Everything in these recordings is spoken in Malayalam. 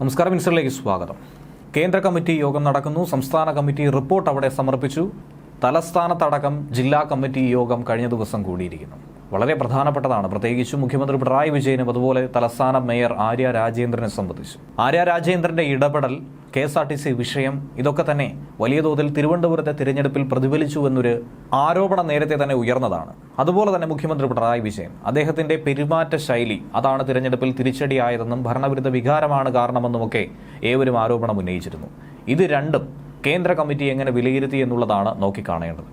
നമസ്കാരം മിനിസ്റ്ററിലേക്ക് സ്വാഗതം. കേന്ദ്ര കമ്മിറ്റി യോഗം നടക്കുന്നു. സംസ്ഥാന കമ്മിറ്റി റിപ്പോർട്ട് അവിടെ സമർപ്പിച്ചു. തലസ്ഥാനത്തടക്കം ജില്ലാ കമ്മിറ്റി യോഗം കഴിഞ്ഞ ദിവസം കൂടിയിരിക്കുന്നു. വളരെ പ്രധാനപ്പെട്ടതാണ്. പ്രത്യേകിച്ചും മുഖ്യമന്ത്രി പിണറായി വിജയനും അതുപോലെ തലസ്ഥാന മേയർ ആര്യ രാജേന്ദ്രനെ സംബന്ധിച്ചു. ആര്യ രാജേന്ദ്രന്റെ ഇടപെടൽ K S R T C വിഷയം ഇതൊക്കെ തന്നെ വലിയ തോതിൽ തിരുവനന്തപുരത്തെ തിരഞ്ഞെടുപ്പിൽ പ്രതിഫലിച്ചു എന്നൊരു ആരോപണം നേരത്തെ തന്നെ ഉയർന്നതാണ്. അതുപോലെ തന്നെ മുഖ്യമന്ത്രി പിണറായി വിജയൻ. അദ്ദേഹത്തിന്റെ പെരുമാറ്റ ശൈലി അതാണ് തിരഞ്ഞെടുപ്പിൽ തിരിച്ചടിയായതെന്നും ഭരണവിരുദ്ധ വികാരമാണ് കാരണമെന്നുമൊക്കെ ഏവരും ആരോപണം ഉന്നയിച്ചിരുന്നു. ഇത് രണ്ടും കേന്ദ്ര കമ്മിറ്റി എങ്ങനെ വിലയിരുത്തി എന്നുള്ളതാണ് നോക്കിക്കാണേണ്ടത്.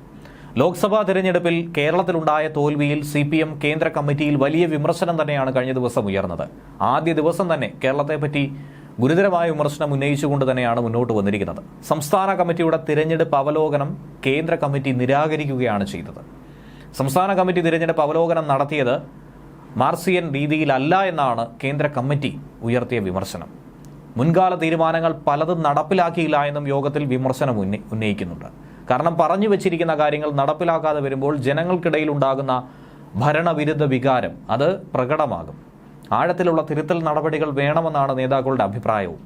ലോക്സഭാ തിരഞ്ഞെടുപ്പിൽ കേരളത്തിലുണ്ടായ തോൽവിയിൽ സി പി എം കേന്ദ്ര കമ്മിറ്റിയിൽ വലിയ വിമർശനം തന്നെയാണ് കഴിഞ്ഞ ദിവസം ഉയർന്നത്. ആദ്യ ദിവസം തന്നെ കേരളത്തെപ്പറ്റി ഗുരുതരമായ വിമർശനം ഉന്നയിച്ചുകൊണ്ട് തന്നെയാണ് മുന്നോട്ട് വന്നിരിക്കുന്നത്. സംസ്ഥാന കമ്മിറ്റിയുടെ തിരഞ്ഞെടുപ്പ് അവലോകനം കേന്ദ്ര കമ്മിറ്റി നിരാകരിക്കുകയാണ് ചെയ്തത്. സംസ്ഥാന കമ്മിറ്റി തിരഞ്ഞെടുപ്പ് അവലോകനം നടത്തിയത് മാർസിയൻ രീതിയിലല്ല എന്നാണ് കേന്ദ്ര കമ്മിറ്റി ഉയർത്തിയ വിമർശനം. മുൻകാല തീരുമാനങ്ങൾ പലതും നടപ്പിലാക്കിയില്ല എന്നും യോഗത്തിൽ വിമർശനം ഉന്നയി ഉന്നയിക്കുന്നുണ്ട്. കാരണം പറഞ്ഞു വെച്ചിരിക്കുന്ന കാര്യങ്ങൾ നടപ്പിലാക്കാതെ വരുമ്പോൾ ജനങ്ങൾക്കിടയിൽ ഉണ്ടാകുന്ന ഭരണവിരുദ്ധ വികാരം അത് പ്രകടമാകും. ആഴത്തിലുള്ള തിരുത്തൽ നടപടികൾ വേണമെന്നാണ് നേതാക്കളുടെ അഭിപ്രായവും.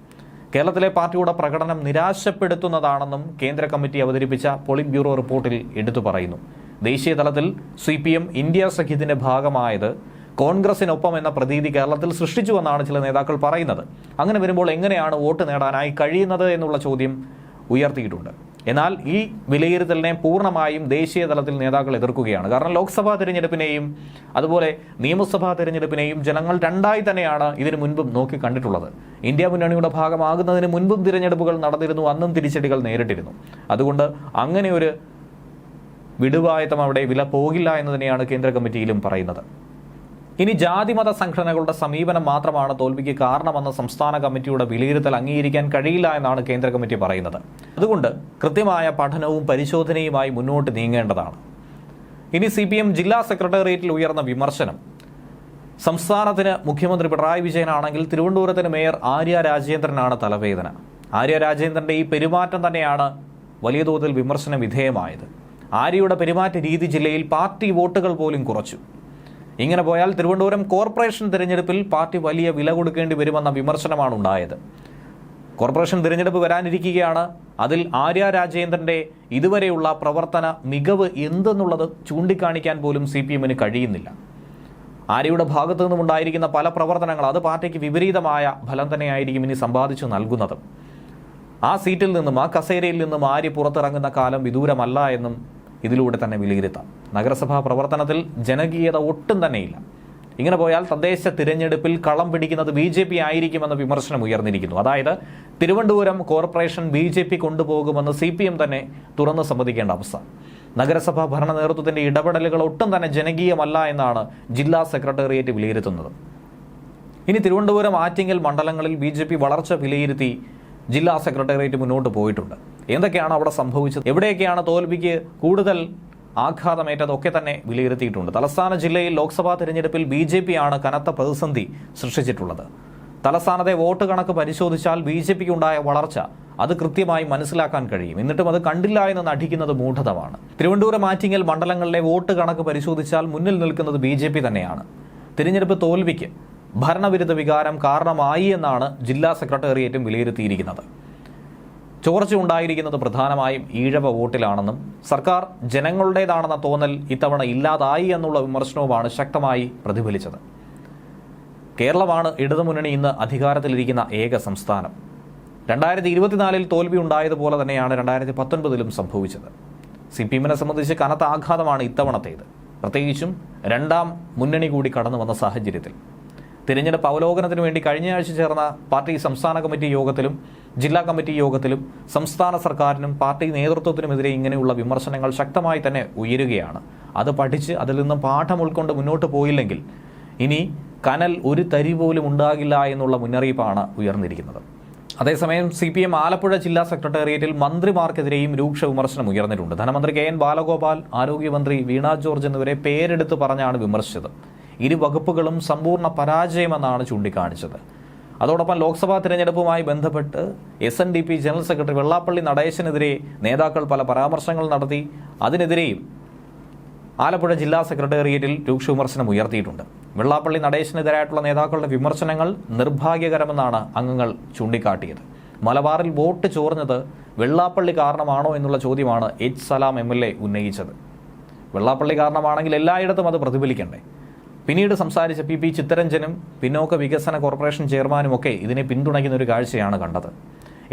കേരളത്തിലെ പാർട്ടിയുടെ പ്രകടനം നിരാശപ്പെടുത്തുന്നതാണെന്നും കേന്ദ്ര കമ്മിറ്റി അവതരിപ്പിച്ച പോളിറ്റ് ബ്യൂറോ റിപ്പോർട്ടിൽ എടുത്തു പറയുന്നു. ദേശീയ തലത്തിൽ സി പി എം ഇന്ത്യ സഖ്യത്തിന്റെ ഭാഗമായത് കോൺഗ്രസിനൊപ്പം എന്ന പ്രതീതി കേരളത്തിൽ സൃഷ്ടിച്ചുവെന്നാണ് ചില നേതാക്കൾ പറയുന്നത്. അങ്ങനെ വരുമ്പോൾ എങ്ങനെയാണ് വോട്ട് നേടാനായി കഴിയുന്നത് എന്നുള്ള ചോദ്യം ഉയർത്തിയിട്ടുണ്ട്. എന്നാൽ ഈ വിലയിരുത്തലിനെ പൂർണമായും ദേശീയ തലത്തിൽ നേതാക്കൾ എതിർക്കുകയാണ്. കാരണം ലോക്സഭാ തിരഞ്ഞെടുപ്പിനെയും അതുപോലെ നിയമസഭാ തിരഞ്ഞെടുപ്പിനെയും ജനങ്ങൾ രണ്ടായി തന്നെയാണ് ഇതിനു മുൻപും നോക്കി കണ്ടിട്ടുള്ളത്. ഇന്ത്യ മുന്നണിയുടെ ഭാഗമാകുന്നതിന് മുൻപും തിരഞ്ഞെടുപ്പുകൾ നടന്നിരുന്നു അന്നും തിരിച്ചടികൾ നേരിട്ടിരുന്നു. അതുകൊണ്ട് അങ്ങനെ ഒരു വിടുവായത്തം അവിടെ വില പോകില്ല എന്ന് തന്നെയാണ് കേന്ദ്ര കമ്മിറ്റിയിലും പറയുന്നത്. ഇനി ജാതിമത സംഘടനകളുടെ സമീപനം മാത്രമാണ് തോൽവിക്ക് കാരണമെന്ന സംസ്ഥാന കമ്മിറ്റിയുടെ വിലയിരുത്തൽ അംഗീകരിക്കാൻ കഴിയില്ല എന്നാണ് കേന്ദ്ര കമ്മിറ്റി പറയുന്നത്. അതുകൊണ്ട് കൃത്യമായ പഠനവും പരിശോധനയുമായി മുന്നോട്ട് നീങ്ങേണ്ടതാണ്. ഇനി സി ജില്ലാ സെക്രട്ടേറിയറ്റിൽ ഉയർന്ന വിമർശനം. സംസ്ഥാനത്തിന് മുഖ്യമന്ത്രി പിണറായി വിജയനാണെങ്കിൽ തിരുവനന്തപുരത്തിന് മേയർ ആര്യ രാജേന്ദ്രനാണ് തലവേദന. ആര്യ രാജേന്ദ്രന്റെ ഈ പെരുമാറ്റം തന്നെയാണ് വലിയ തോതിൽ വിമർശന വിധേയമായത്. ആര്യയുടെ പെരുമാറ്റ രീതി ജില്ലയിൽ പാർട്ടി വോട്ടുകൾ പോലും കുറച്ചു. ഇങ്ങനെ പോയാൽ തിരുവനന്തപുരം കോർപ്പറേഷൻ തിരഞ്ഞെടുപ്പിൽ പാർട്ടി വലിയ വില കൊടുക്കേണ്ടി വരുമെന്ന വിമർശനമാണ് ഉണ്ടായത്. കോർപ്പറേഷൻ തിരഞ്ഞെടുപ്പ് വരാനിരിക്കുകയാണ്. അതിൽ ആര്യ രാജേന്ദ്രന്റെ ഇതുവരെയുള്ള പ്രവർത്തന മികവ് എന്തെന്നുള്ളത് ചൂണ്ടിക്കാണിക്കാൻ പോലും സി പി എമ്മിന് കഴിയുന്നില്ല. ആര്യയുടെ ഭാഗത്തു നിന്നുമുണ്ടായിരിക്കുന്ന പല പ്രവർത്തനങ്ങൾ അത് പാർട്ടിക്ക് വിപരീതമായ ഫലം തന്നെയായിരിക്കും ഇനി സമ്പാദിച്ചു നൽകുന്നത്. ആ സീറ്റിൽ നിന്നും ആ കസേരയിൽ നിന്നും ആര്യ പുറത്തിറങ്ങുന്ന കാലം വിദൂരമല്ല എന്നും ഇതിലൂടെ തന്നെ വിലയിരുത്താം. നഗരസഭാ പ്രവർത്തനത്തിൽ ജനകീയത ഒട്ടും തന്നെയില്ല. ഇങ്ങനെ പോയാൽ തദ്ദേശ തിരഞ്ഞെടുപ്പിൽ കളം പിടിക്കുന്നത് ബി ജെ പി ആയിരിക്കുമെന്ന വിമർശനം ഉയർന്നിരിക്കുന്നു. അതായത് Thiruvananthapuram corporation B J P കൊണ്ടുപോകുമെന്ന് C P M തന്നെ തുറന്ന് സമ്മതിക്കേണ്ട അവസ്ഥ. നഗരസഭാ ഭരണ നേതൃത്വത്തിന്റെ ഇടപെടലുകൾ ഒട്ടും തന്നെ ജനകീയമല്ല എന്നാണ് ജില്ലാ സെക്രട്ടേറിയറ്റ് വിലയിരുത്തുന്നത്. ഇനി തിരുവനന്തപുരം ആറ്റിങ്ങൽ മണ്ഡലങ്ങളിൽ ബി വളർച്ച വിലയിരുത്തി ജില്ലാ സെക്രട്ടേറിയറ്റ് മുന്നോട്ട് പോയിട്ടുണ്ട്. എന്തൊക്കെയാണ് അവിടെ സംഭവിച്ചത്? എവിടെയൊക്കെയാണ് തോൽവിക്ക് കൂടുതൽ ആഘാതമേറ്റതൊക്കെ തന്നെ വിലയിരുത്തിയിട്ടുണ്ട്. തലസ്ഥാന ജില്ലയിൽ ലോക്സഭാ തെരഞ്ഞെടുപ്പിൽ ബി ജെ പി ആണ് കനത്ത പ്രതിസന്ധി സൃഷ്ടിച്ചിട്ടുള്ളത്. തലസ്ഥാനത്തെ വോട്ട് കണക്ക് പരിശോധിച്ചാൽ ബി ജെ പിക്ക് ഉണ്ടായ വളർച്ച അത് കൃത്യമായി മനസ്സിലാക്കാൻ കഴിയും. എന്നിട്ടും അത് കണ്ടില്ല എന്ന് നടിക്കുന്നത് മൂഢതമാണ് തിരുവനന്തപുരം ആറ്റിങ്ങൽ മണ്ഡലങ്ങളിലെ വോട്ട് കണക്ക് പരിശോധിച്ചാൽ മുന്നിൽ നിൽക്കുന്നത് ബി തന്നെയാണ്. തിരഞ്ഞെടുപ്പ് തോൽവിക്ക് ഭരണവിരുദ്ധ വികാരം കാരണമായി എന്നാണ് ജില്ലാ സെക്രട്ടേറിയറ്റും വിലയിരുത്തിയിരിക്കുന്നത്. ചോർച്ച ഉണ്ടായിരിക്കുന്നത് പ്രധാനമായും ഈഴവ വോട്ടിലാണെന്നും സർക്കാർ ജനങ്ങളുടേതാണെന്ന തോന്നൽ ഇത്തവണ ഇല്ലാതായി എന്നുള്ള വിമർശനവുമാണ് ശക്തമായി പ്രതിഫലിച്ചത്. കേരളമാണ് ഇടതുമുന്നണി ഇന്ന് അധികാരത്തിലിരിക്കുന്ന ഏക സംസ്ഥാനം. രണ്ടായിരത്തി ഇരുപത്തിനാലിൽ തോൽവി ഉണ്ടായതുപോലെ തന്നെയാണ് രണ്ടായിരത്തി പത്തൊൻപതിലും സംഭവിച്ചത്. സി പി എമ്മിനെ സംബന്ധിച്ച് കനത്ത ആഘാതമാണ് ഇത്തവണത്തേത്. പ്രത്യേകിച്ചും രണ്ടാം മുന്നണി കൂടി കടന്നു വന്ന സാഹചര്യത്തിൽ. തിരഞ്ഞെടുപ്പ് അവലോകനത്തിന് വേണ്ടി കഴിഞ്ഞ ആഴ്ച ചേർന്ന പാർട്ടി സംസ്ഥാന കമ്മിറ്റി യോഗത്തിലും ജില്ലാ കമ്മിറ്റി യോഗത്തിലും സംസ്ഥാന സർക്കാരിനും പാർട്ടി നേതൃത്വത്തിനുമെതിരെ ഇങ്ങനെയുള്ള വിമർശനങ്ങൾ ശക്തമായി തന്നെ ഉയരുകയാണ്. അത് പഠിച്ച് അതിൽ നിന്നും പാഠം ഉൾക്കൊണ്ട് മുന്നോട്ട് പോയില്ലെങ്കിൽ ഇനി കനൽ ഒരു തരി പോലും ഉണ്ടാകില്ല എന്നുള്ള മുന്നറിയിപ്പാണ് ഉയർന്നിരിക്കുന്നത്. അതേസമയം സി പി എം ആലപ്പുഴ ജില്ലാ സെക്രട്ടേറിയറ്റിൽ മന്ത്രിമാർക്കെതിരെയും രൂക്ഷ വിമർശനം ഉയർന്നിട്ടുണ്ട്. ധനമന്ത്രി കെ എൻ ബാലഗോപാൽ ആരോഗ്യമന്ത്രി വീണ ജോർജ് എന്നിവരെ പേരെടുത്ത് പറഞ്ഞാണ് വിമർശിച്ചത്. ഇരു വകുപ്പുകളും സമ്പൂർണ പരാജയമെന്നാണ് ചൂണ്ടിക്കാണിച്ചത്. അതോടൊപ്പം ലോക്സഭാ തിരഞ്ഞെടുപ്പുമായി ബന്ധപ്പെട്ട് S N D P general secretary Vellappally നടേശനെതിരെ നേതാക്കൾ പല പരാമർശങ്ങൾ നടത്തി. അതിനെതിരെയും ആലപ്പുഴ ജില്ലാ സെക്രട്ടേറിയറ്റിൽ രൂക്ഷ വിമർശനം ഉയർത്തിയിട്ടുണ്ട്. വെള്ളാപ്പള്ളി നടേശനെതിരായിട്ടുള്ള നേതാക്കളുടെ വിമർശനങ്ങൾ നിർഭാഗ്യകരമെന്നാണ് അംഗങ്ങൾ ചൂണ്ടിക്കാട്ടിയത്. മലബാറിൽ വോട്ട് ചോർന്നത് വെള്ളാപ്പള്ളി കാരണമാണോ എന്നുള്ള ചോദ്യമാണ് എച്ച് സലാം എ ഉന്നയിച്ചത്. വെള്ളാപ്പള്ളി കാരണമാണെങ്കിൽ എല്ലായിടത്തും അത് പ്രതിഫലിക്കണ്ടേ? പിന്നീട് സംസാരിച്ച പി പി ചിത്തരഞ്ജനും പിന്നോക്ക വികസന കോർപ്പറേഷൻ ചെയർമാനും ഒക്കെ ഇതിനെ പിന്തുണയ്ക്കുന്ന ഒരു കാഴ്ചയാണ് കണ്ടത്.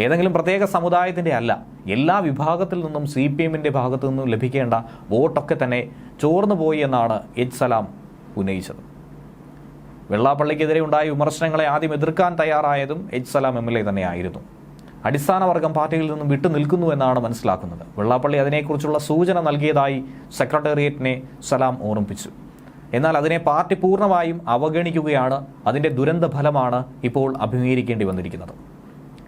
ഏതെങ്കിലും പ്രത്യേക സമുദായത്തിന്റെ അല്ല എല്ലാ വിഭാഗത്തിൽ നിന്നും സി പി എമ്മിന്റെ ഭാഗത്തു നിന്നും ലഭിക്കേണ്ട വോട്ടൊക്കെ തന്നെ ചോർന്നു പോയി എന്നാണ് എച്ച് സലാം ഉന്നയിച്ചത്. വെള്ളാപ്പള്ളിക്കെതിരെ ഉണ്ടായ വിമർശനങ്ങളെ ആദ്യം എതിർക്കാൻ തയ്യാറായതും H Salam M L A തന്നെയായിരുന്നു. അടിസ്ഥാനവർഗം പാർട്ടിയിൽ നിന്നും വിട്ടു നിൽക്കുന്നു എന്നാണ് മനസ്സിലാക്കുന്നത്. വെള്ളാപ്പള്ളി അതിനെക്കുറിച്ചുള്ള സൂചന നൽകിയതായി സെക്രട്ടേറിയറ്റിനെ സലാം ഓർമ്മിപ്പിച്ചു. എന്നാൽ അതിനെ പാർട്ടി പൂർണമായും അവഗണിക്കുകയാണ്. അതിന്റെ ദുരന്ത ഫലമാണ് ഇപ്പോൾ അഭിമുഖീകരിക്കേണ്ടി വന്നിരിക്കുന്നത്.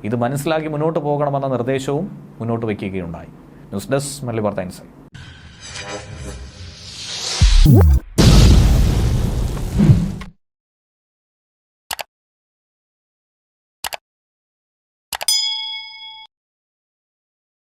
ഇത് മനസ്സിലാക്കി മുന്നോട്ട് പോകണമെന്ന നിർദ്ദേശവും മുന്നോട്ട് വയ്ക്കുകയുണ്ടായി. ന്യൂസ് ഡെസ്ക് മല്ലി വാർത്ത